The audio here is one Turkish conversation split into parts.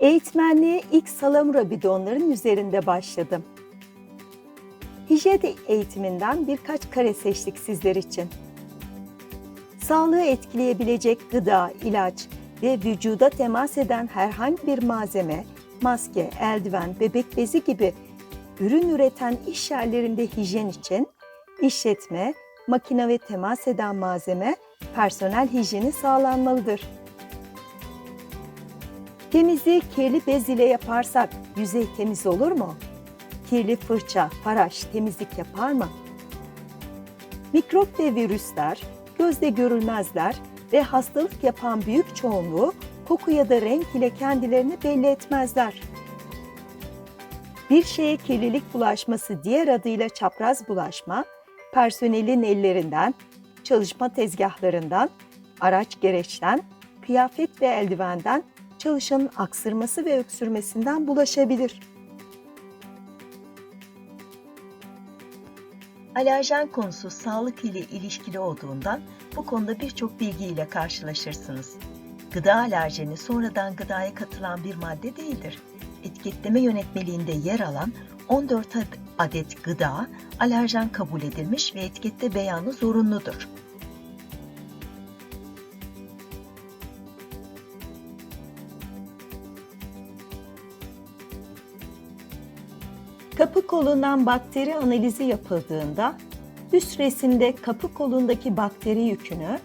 Eğitmenliğe ilk salamura bidonların üzerinde başladım. Hijyen eğitiminden birkaç kare seçtik sizler için. Sağlığı etkileyebilecek gıda, ilaç ve vücuda temas eden herhangi bir malzeme, maske, eldiven, bebek bezi gibi ürün üreten iş yerlerinde hijyen için işletme, makine ve temas eden malzeme, personel hijyeni sağlanmalıdır. Temizliği kirli bez ile yaparsak yüzey temiz olur mu? Kirli fırça, faraş temizlik yapar mı? Mikrop ve virüsler gözle görülmezler ve hastalık yapan büyük çoğunluğu koku ya da renk ile kendilerini belli etmezler. Bir şeye kirlilik bulaşması diğer adıyla çapraz bulaşma, personelin ellerinden, çalışma tezgahlarından, araç gereçten, kıyafet ve eldivenden, çalışanın aksırması ve öksürmesinden bulaşabilir. Alerjen konusu sağlık ile ilişkili olduğundan bu konuda birçok bilgiyle karşılaşırsınız. Gıda alerjeni sonradan gıdaya katılan bir madde değildir. Etiketleme yönetmeliğinde yer alan 14 adet gıda alerjen kabul edilmiş ve etikette beyanı zorunludur. Kapı kolundan bakteri analizi yapıldığında üst resimde kapı kolundaki bakteri yükünü,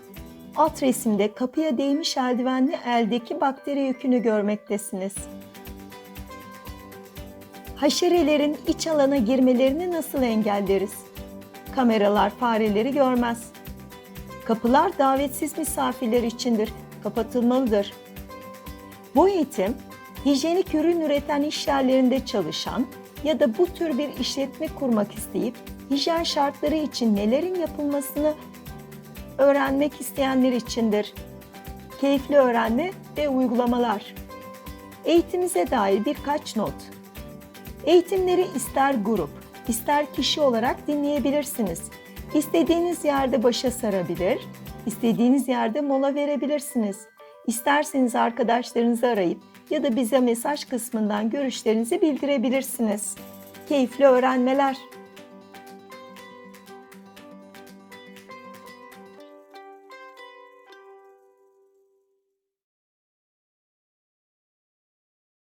alt resimde kapıya değmiş eldivenli eldeki bakteri yükünü görmektesiniz. Haşerelerin iç alana girmelerini nasıl engelleriz? Kameralar fareleri görmez. Kapılar davetsiz misafirler içindir, kapatılmalıdır. Bu eğitim, hijyenik ürün üreten iş yerlerinde çalışan ya da bu tür bir işletme kurmak isteyip hijyen şartları için nelerin yapılmasını öğrenmek isteyenler içindir. Keyifli öğrenme ve uygulamalar. Eğitimize dair birkaç not. Eğitimleri ister grup, ister kişi olarak dinleyebilirsiniz. İstediğiniz yerde başa sarabilir, istediğiniz yerde mola verebilirsiniz. İsterseniz arkadaşlarınızı arayıp ya da bize mesaj kısmından görüşlerinizi bildirebilirsiniz. Keyifli öğrenmeler.